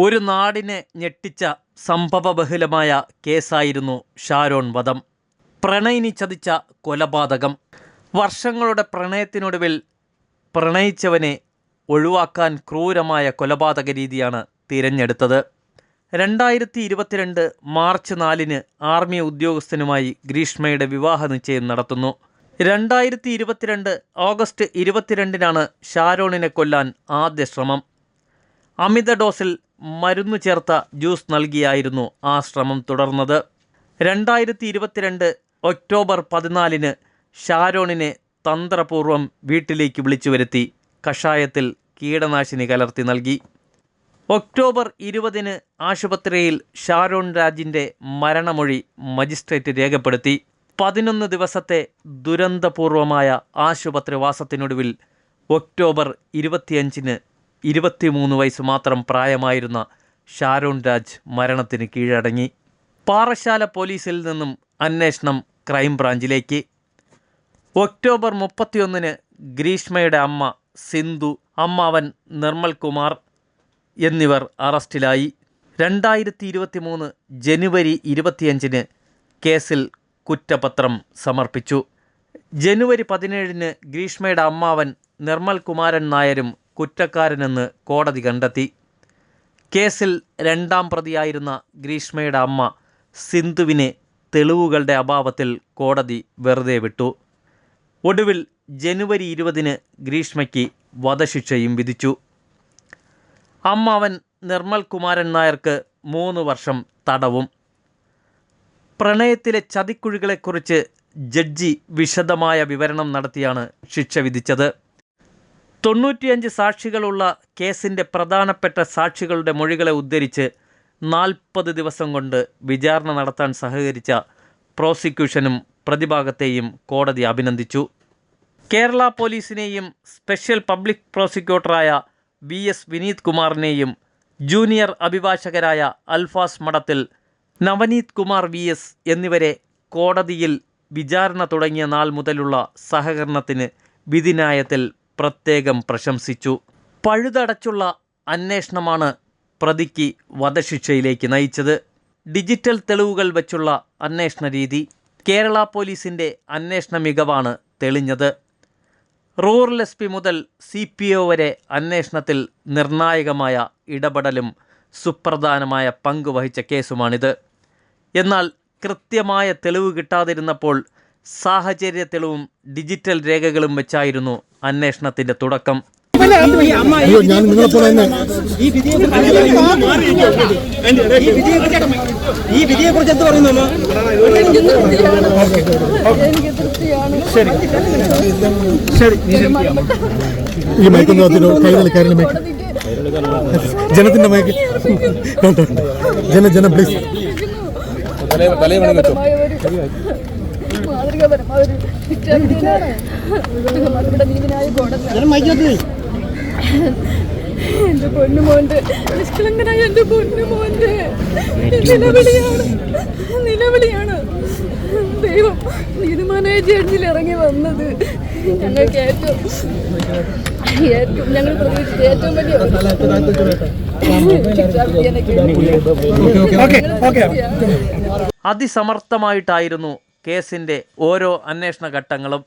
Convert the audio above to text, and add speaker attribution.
Speaker 1: ഒരു നാടിനെ ഞെട്ടിച്ച സംഭവബഹുലമായ കേസായിരുന്നു ഷാരോൺ വധം. പ്രണയിനി ചതിച്ച കൊലപാതകം. വർഷങ്ങളുടെ പ്രണയത്തിനൊടുവിൽ പ്രണയിച്ചവനെ ഒഴിവാക്കാൻ ക്രൂരമായ കൊലപാതക രീതിയാണ് തിരഞ്ഞെടുത്തത്. രണ്ടായിരത്തി ഇരുപത്തിരണ്ട് മാർച്ച് നാലിന് ആർമി ഉദ്യോഗസ്ഥനുമായി ഗ്രീഷ്മയുടെ വിവാഹ നിശ്ചയം നടത്തുന്നു. രണ്ടായിരത്തി ഇരുപത്തിരണ്ട് ഓഗസ്റ്റ് ഇരുപത്തിരണ്ടിനാണ് ഷാരോണിനെ കൊല്ലാൻ ആദ്യ ശ്രമം. അമിത ഡോസിൽ മരുന്ന് ചേർത്ത ജ്യൂസ് നൽകിയായിരുന്നു ആ ശ്രമം തുടർന്നത്. രണ്ടായിരത്തി ഇരുപത്തിരണ്ട് ഒക്ടോബർ പതിനാലിന് ഷാരോണിനെ തന്ത്രപൂർവം വീട്ടിലേക്ക് വിളിച്ചു വരുത്തി കഷായത്തിൽ കീടനാശിനി കലർത്തി നൽകി. ഒക്ടോബർ ഇരുപതിന് ആശുപത്രിയിൽ ഷാരോൺ രാജിന്റെ മരണമൊഴി മജിസ്ട്രേറ്റ് രേഖപ്പെടുത്തി. പതിനൊന്ന് ദിവസത്തെ ദുരന്തപൂർവമായ ആശുപത്രിവാസത്തിനൊടുവിൽ ഒക്ടോബർ ഇരുപത്തിയഞ്ചിന് ഇരുപത്തിമൂന്ന് വയസ്സ് മാത്രം പ്രായമായിരുന്ന ഷാരോൺ രാജ് മരണത്തിന് കീഴടങ്ങി. പാറശാല പോലീസിൽ നിന്നും അന്വേഷണം ക്രൈംബ്രാഞ്ചിലേക്ക്. ഒക്ടോബർ മുപ്പത്തിയൊന്നിന് ഗ്രീഷ്മയുടെ അമ്മ സിന്ധു അമ്മാവൻ നിർമ്മൽ കുമാർ എന്നിവർ അറസ്റ്റിലായി. രണ്ടായിരത്തി ഇരുപത്തി മൂന്ന് ജനുവരി ഇരുപത്തിയഞ്ചിന് കേസിൽ കുറ്റപത്രം സമർപ്പിച്ചു. ജനുവരി പതിനേഴിന് ഗ്രീഷ്മയുടെ അമ്മാവൻ നിർമ്മൽ കുമാരൻ നായരും കുറ്റക്കാരനെന്ന് കോടതി കണ്ടെത്തി. കേസിൽ രണ്ടാം പ്രതിയായിരുന്ന ഗ്രീഷ്മയുടെ അമ്മ സിന്ധുവിനെ തെളിവുകളുടെ അഭാവത്തിൽ കോടതി വെറുതെ വിട്ടു. ഒടുവിൽ ജനുവരി ഇരുപതിന് ഗ്രീഷ്മയ്ക്ക് വധശിക്ഷയും വിധിച്ചു. അമ്മ അവൻ നിർമ്മൽ കുമാരൻ നായർക്ക് മൂന്ന് വർഷം തടവും. പ്രണയത്തിലെ ചതിക്കുഴികളെക്കുറിച്ച് ജഡ്ജി വിശദമായ വിവരണം നടത്തിയാണ് ശിക്ഷ വിധിച്ചത്. തൊണ്ണൂറ്റിയഞ്ച് സാക്ഷികളുള്ള കേസിന്റെ പ്രധാനപ്പെട്ട സാക്ഷികളുടെ മൊഴികളെ ഉദ്ധരിച്ച് നാൽപ്പത് ദിവസം കൊണ്ട് വിചാരണ നടത്താൻ സഹകരിച്ച പ്രോസിക്യൂഷനും പ്രതിഭാഗത്തെയും കോടതി അഭിനന്ദിച്ചു. കേരള പോലീസിനെയും സ്പെഷ്യൽ പബ്ലിക് പ്രോസിക്യൂട്ടറായ വി എസ് വിനീത് കുമാറിനെയും ജൂനിയർ അഭിഭാഷകരായ അൽഫാസ് മഠത്തിൽ നവനീത് കുമാർ വി എസ് എന്നിവരെ കോടതിയിൽ വിചാരണ തുടങ്ങിയ നാൾ മുതലുള്ള സഹകരണത്തിന് വിധിന്യായത്തിൽ പ്രത്യേകം പ്രശംസിച്ചു. പഴുതടച്ചുള്ള അന്വേഷണമാണ് പ്രതിക്ക് വധശിക്ഷയിലേക്ക് നയിച്ചത്. ഡിജിറ്റൽ തെളിവുകൾ വെച്ചുള്ള അന്വേഷണ രീതി കേരള പോലീസിന്റെ അന്വേഷണ മികവാണ് തെളിഞ്ഞത്. റൂറൽ എസ് പി മുതൽ സി പി ഒ വരെ അന്വേഷണത്തിൽ നിർണായകമായ ഇടപെടലും സുപ്രധാനമായ പങ്ക് വഹിച്ച കേസുമാണിത്. എന്നാൽ കൃത്യമായ തെളിവ് കിട്ടാതിരുന്നപ്പോൾ സാഹചര്യ തെളിവും ഡിജിറ്റൽ രേഖകളും വെച്ചായിരുന്നു അന്വേഷണത്തിന്റെ തുടക്കം.
Speaker 2: അയ്യോ ഞാൻ നിങ്ങളെപ്പോലെ തന്നെ.
Speaker 3: ഈ വിധിയെ ഈ വിധിയെ കുറിച്ച് എന്ത് പറയുന്നു
Speaker 4: എനിക്ക് തൃപ്തിയാണ്
Speaker 3: ശരി. ശരി.
Speaker 2: ഈ മയക്കുന്ന കൈകളിൽ കാര്യങ്ങൾ മയക്ക് ജനത്തിന്റെ മയക്ക്. ജന ജന പ്ലീസ്
Speaker 4: തലേ തലേ കോടതി നിഷ്കളങ്കനായ നിലവിളിയാണ്. നിലവിളിയാണ്. ദൈവം നീതിമാനായ ജഡ്ജിൽ ഇറങ്ങി വന്നത്. ഞങ്ങൾക്ക് ഏറ്റവും ഏറ്റവും ഞങ്ങൾ പ്രതീക്ഷിച്ച ഏറ്റവും വലിയ
Speaker 1: അതിസമർത്ഥമായിട്ടായിരുന്നു കേസിന്റെ ഓരോ അന്വേഷണ ഘട്ടങ്ങളും